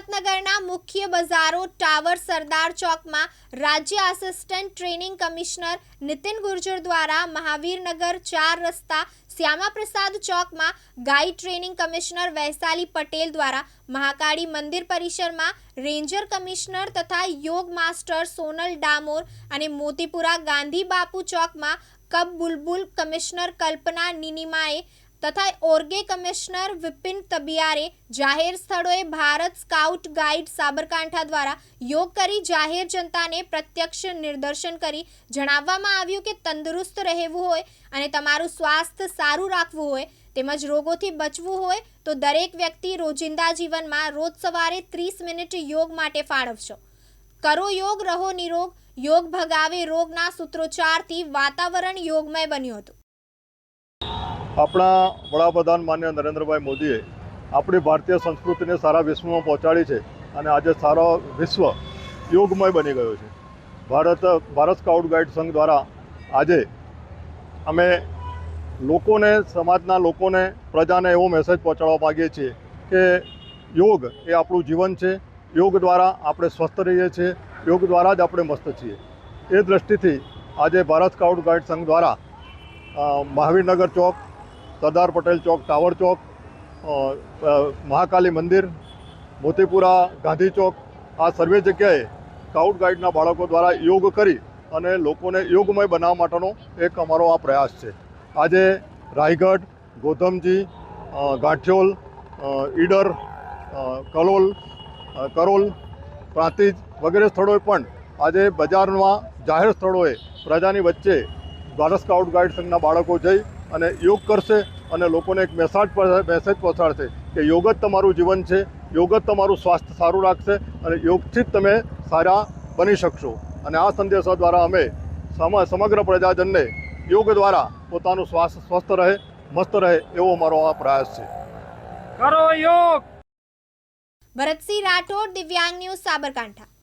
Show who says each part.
Speaker 1: હિંમતનગરના મુખ્ય બજારો ટાવર સરદાર ચોકમાં રાજ્ય assistant training commissioner Nitin Gurjar દ્વારા મહાવીરનગર ચાર રસ્તા શ્યામાપ્રસાદ ચોકમાં guide training commissioner Vaishali Patel દ્વારા મહાકાળી મંદિર પરિસરમાં રેન્જર કમિશનર તથા યોગ માસ્ટર સોનલ ડામોર અને મોતીપુરા ગાંધી બાપુ ચોકમાં કબ બુલબુલ કમિશનર કલ્પના નિનિમાએ તથા ઓર્ગે કમિશનર વિપિન તબિયારે જાહેર સ્થળોએ ભારત સ્કાઉટ ગાઈડ સાબરકાંઠા દ્વારા યોગ કરી જાહેર જનતાને પ્રત્યક્ષ નિદર્શન કરી જણાવવામાં આવ્યું કે તંદુરસ્ત રહેવું હોય અને તમારું સ્વાસ્થ્ય સારું રાખવું હોય તેમજ રોગોથી બચવું હોય તો દરેક વ્યક્તિ રોજિંદા જીવનમાં રોજ સવારે ત્રીસ મિનિટ યોગ માટે ફાળવશો. કરો યોગ, રહો નિરોગ. યોગ ભગાવે રોગના સૂત્રોચ્ચારથી વાતાવરણ યોગમય બન્યું હતું.
Speaker 2: આપણા વડાપ્રધાન માન્ય નરેન્દ્રભાઈ મોદીએ આપણી ભારતીય સંસ્કૃતિને સારા વિશ્વમાં પહોંચાડી છે અને આજે સારો વિશ્વ યોગમય બની ગયો છે. ભારત ભારત સ્કાઉટ ગાઈડ સંઘ દ્વારા આજે અમે લોકોને, સમાજના લોકોને, પ્રજાને એવો મેસેજ પહોંચાડવા માગીએ છીએ કે યોગ એ આપણું જીવન છે. યોગ દ્વારા આપણે સ્વસ્થ રહીએ છીએ. યોગ દ્વારા જ આપણે મસ્ત છીએ. એ દૃષ્ટિથી આજે ભારત સ્કાઉટ ગાઈડ સંઘ દ્વારા મહાવીરનગર ચોક સરદાર પટેલ ચોક, ટાવર ચોક મહાકાલી મંદિર, મોતીપુરા, ગાંધી ચોક. આ સર્વે જગ્યાએ સ્કાઉટ ગાઈડના બાળકો દ્વારા યોગ કરી અને લોકોને યોગમય બનાવવા માટેનો એક અમારો આ પ્રયાસ છે. આજે રાયગઢ, ગોધમજી ગાંઠિયોલ ઈડર કલોલ કરોલ, પ્રાંતિજ વગેરે સ્થળોએ પણ આજે બજારમાં જાહેર સ્થળોએ પ્રજાની વચ્ચે ભારત સ્કાઉટ ગાઈડ સંઘના બાળકો જઈ અને યોગ કરશે અને લોકોને એક મેસેજ મેસેજ પહોંચાડશે કે યોગ જ તમારું જીવન છે યોગ જ તમારું સ્વાસ્થ્ય સારું રાખશે અને યોગથી જ તમે સારા બની શકશો. અને આ સંદેશા દ્વારા અમે સમ- સમગ્ર પ્રજાજનને યોગ દ્વારા પોતાનું સ્વાસ્થ્ય સ્વસ્થ રહે મસ્ત રહે એવો અમારો આ પ્રયાસ છે.
Speaker 3: કરો યોગ!
Speaker 1: ભરતસિંહ રાઠોડ દિવ્યાંગ ન્યૂઝ સાબરકાંઠા.